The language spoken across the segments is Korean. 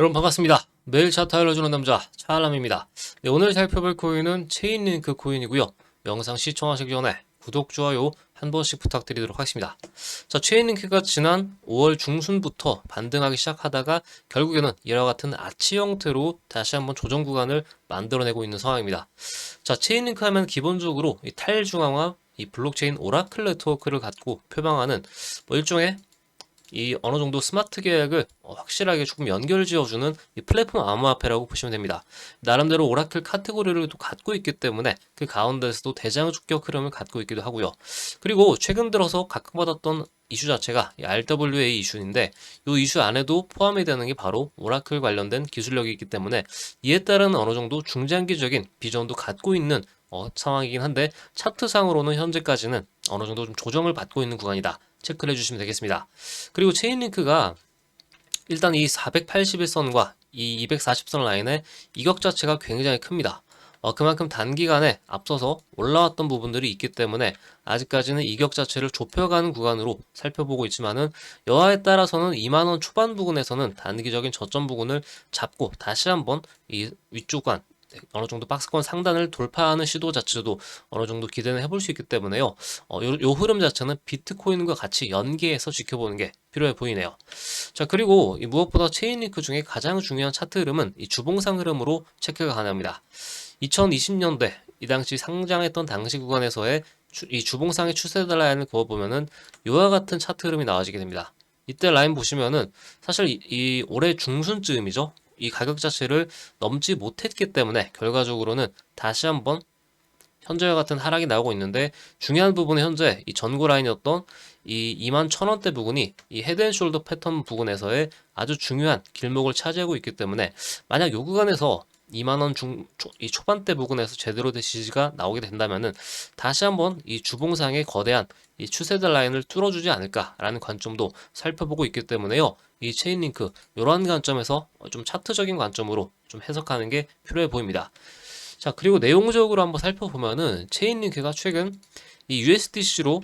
여러분 반갑습니다. 매일 차트 알려주는 남자 차알람입니다. 네, 오늘 살펴볼 코인은 체인링크 코인이고요. 영상 시청하시기 전에 구독, 좋아요 한 번씩 부탁드리도록 하겠습니다. 자, 체인링크가 지난 5월 중순부터 반등하기 시작하다가 결국에는 이와 같은 아치 형태로 다시 한번 조정 구간을 만들어내고 있는 상황입니다. 자, 체인링크 하면 기본적으로 이 탈중앙화 이 블록체인 오라클 네트워크를 갖고 표방하는 뭐 일종의 이 어느 정도 스마트 계약을 어, 확실하게 조금 연결 지어주는 이 플랫폼 암호화폐라고 보시면 됩니다. 나름대로 오라클 카테고리를 또 갖고 있기 때문에 그 가운데서도 대장 주격 흐름을 갖고 있기도 하고요. 그리고 최근 들어서 각광받았던 이슈 자체가 이 RWA 이슈인데 이 이슈 안에도 포함이 되는 게 바로 오라클 관련된 기술력이 있기 때문에 이에 따른 어느 정도 중장기적인 비전도 갖고 있는 어, 상황이긴 한데 차트상으로는 현재까지는 어느 정도 좀 조정을 받고 있는 구간이다. 체크를 해주시면 되겠습니다. 그리고 체인링크가 일단 이 481선과 이 240선 라인의 이격 자체가 굉장히 큽니다. 어, 그만큼 단기간에 앞서서 올라왔던 부분들이 있기 때문에 아직까지는 이격 자체를 좁혀가는 구간으로 살펴보고 있지만은 여하에 따라서는 2만원 초반 부근에서는 단기적인 저점 부근을 잡고 다시 한번 이 위쪽 간 어느 정도 박스권 상단을 돌파하는 시도 자체도 어느 정도 기대는 해볼 수 있기 때문에요. 어, 요, 요 흐름 자체는 비트코인과 같이 연계해서 지켜보는 게 필요해 보이네요. 자, 그리고 이 무엇보다 체인링크 중에 가장 중요한 차트 흐름은 이 주봉상 흐름으로 체크가 가능합니다. 2020년대 이 당시 상장했던 당시 구간에서의 주- 이 주봉상의 추세 라인을 그어 보면은 이와 같은 차트 흐름이 나와지게 됩니다. 이때 라인 보시면은 사실 이, 이 올해 중순쯤이죠. 이 가격 자체를 넘지 못했기 때문에 결과적으로는 다시 한번 현재와 같은 하락이 나오고 있는데 중요한 부분은 현재 이 전고 라인이었던 이 2만 1000원대 부분이 이 헤드앤숄더 패턴 부분에서의 아주 중요한 길목을 차지하고 있기 때문에 만약 요 구간에서 2만원 중, 초, 이 초반대 부분에서 제대로 된 지지가 나오게 된다면은 다시 한번 이 주봉상의 거대한 이 추세대 라인을 뚫어주지 않을까라는 관점도 살펴보고 있기 때문에요. 이 체인 링크 이러한 관점에서 좀 차트적인 관점으로 좀 해석하는 게 필요해 보입니다. 자 그리고 내용적으로 한번 살펴보면은 체인 링크가 최근 이 USDC로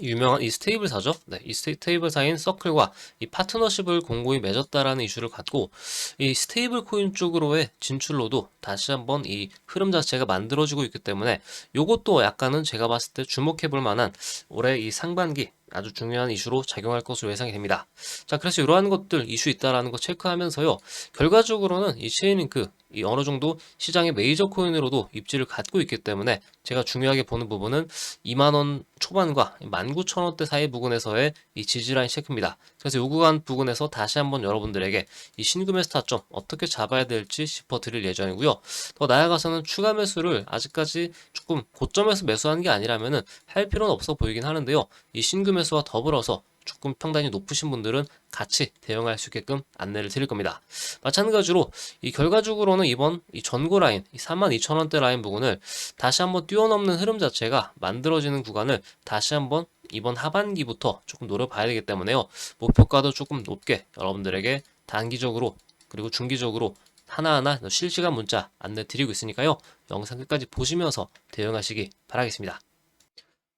유명한 이 스테이블사죠. 네, 이 스테이블사인 서클과 이 파트너십을 공고히 맺었다라는 이슈를 갖고 이 스테이블 코인 쪽으로의 진출로도 다시 한번 이 흐름 자체가 만들어지고 있기 때문에 요것도 약간은 제가 봤을 때 주목해 볼 만한 올해 이 상반기 아주 중요한 이슈로 작용할 것으로 예상이 됩니다. 자, 그래서 이러한 것들 이슈 있다라는 거 체크하면서요. 결과적으로는 이 체인링크 이 어느 정도 시장의 메이저 코인으로도 입지를 갖고 있기 때문에 제가 중요하게 보는 부분은 2만원 초반과 19,000원대 사이 부근에서의 이 지지라인 체크입니다. 그래서 요 구간 부근에서 다시 한번 여러분들에게 이 신금의 스타점 어떻게 잡아야 될지 짚어드릴 예정이고요. 더 나아가서는 추가 매수를 아직까지 조금 고점에서 매수한 게 아니라면은 할 필요는 없어 보이긴 하는데요. 이 신금 매수와 더불어서 조금 평단이 높으신 분들은 같이 대응할 수 있게끔 안내를 드릴 겁니다. 마찬가지로 이 결과적으로는 이번 이 전고 라인, 이 42,000원대 라인 부분을 다시 한번 뛰어넘는 흐름 자체가 만들어지는 구간을 다시 한번 이번 하반기부터 조금 노려봐야 되기 때문에요. 목표가도 조금 높게 여러분들에게 단기적으로 그리고 중기적으로 하나하나 실시간 문자 안내 드리고 있으니까요. 영상 끝까지 보시면서 대응하시기 바라겠습니다.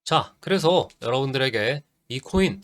자, 그래서 여러분들에게 이 코인